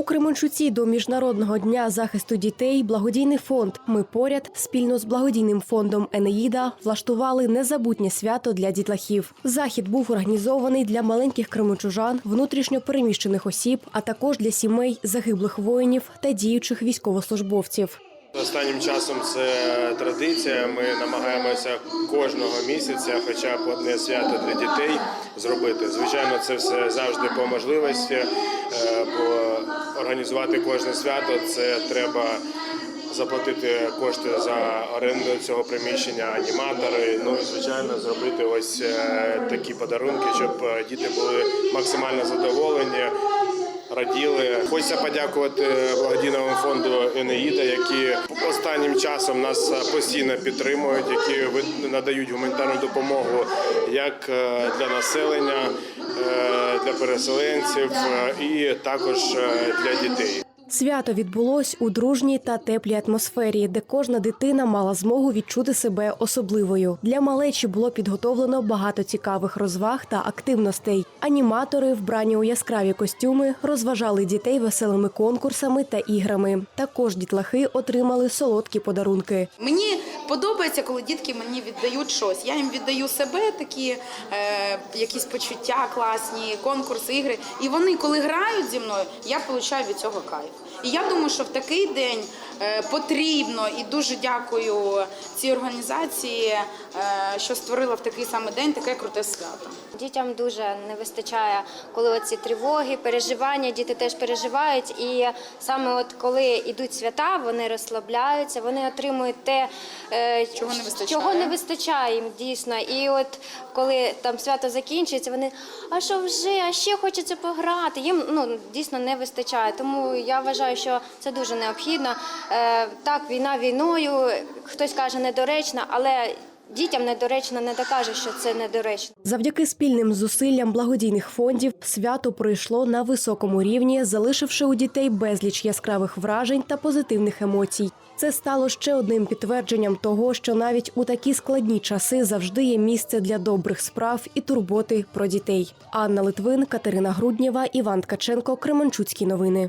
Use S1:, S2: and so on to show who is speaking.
S1: У Кременчуці до Міжнародного дня захисту дітей благодійний фонд Ми поряд спільно з благодійним фондом Енеїда влаштували незабутнє свято для дітлахів. Захід був організований для маленьких кременчужан, внутрішньо переміщених осіб, а також для сімей загиблих воїнів та діючих військовослужбовців.
S2: Останнім часом це традиція. Ми намагаємося кожного місяця, хоча б одне свято для дітей зробити. Звичайно, це все завжди по можливості, е, бо організувати кожне свято це треба. Заплатити кошти за оренду цього приміщення, аніматори. Ну і звичайно, зробити ось е, такі подарунки, щоб е, діти були максимально задоволені раділи. Хочеться подякувати благодійному фонду Енеїда, які останнім часом нас постійно підтримують, які надають гуманітарну допомогу як е, для населення, е, для переселенців е, і також е, для дітей.
S1: Свято відбулось у дружній та теплій атмосфері, де кожна дитина мала змогу відчути себе особливою. Для малечі було підготовлено багато цікавих розваг та активностей. Аніматори, вбрані у яскраві костюми, розважали дітей веселими конкурсами та іграми. Також дітлахи отримали солодкі подарунки.
S3: Мені подобається, коли дітки мені віддають щось. Я їм віддаю себе, такі е, якісь почуття класні, конкурси, ігри. І вони, коли грають зі мною, я отримую від цього кайф. І я думаю, що в такий день потрібно і дуже дякую цій організації, е, що створила в такий саме день таке круте свято.
S4: Дітям дуже не вистачає, коли оці тривоги, переживання, діти теж переживають. І саме от коли йдуть свята, вони розслабляються, вони отримують те, е,
S3: Чого не вистачає.
S4: чого не вистачає їм дійсно. І от коли там свято закінчується, вони а що вже, а ще хочеться пограти. Їм ну дійсно не вистачає. Тому я вважаю, що це дуже необхідно. Е, так, війна війною, хтось каже недоречно, але дітям недоречно не докаже, що це недоречно.
S1: Завдяки спільним зусиллям благодійних фондів свято пройшло на високому рівні, залишивши у дітей безліч яскравих вражень та позитивних емоцій. Це стало ще одним підтвердженням того, що навіть у такі складні часи завжди є місце для добрих справ і турботи про дітей. Анна Литвин, Катерина Груднєва, Іван Ткаченко, Кременчуцькі новини.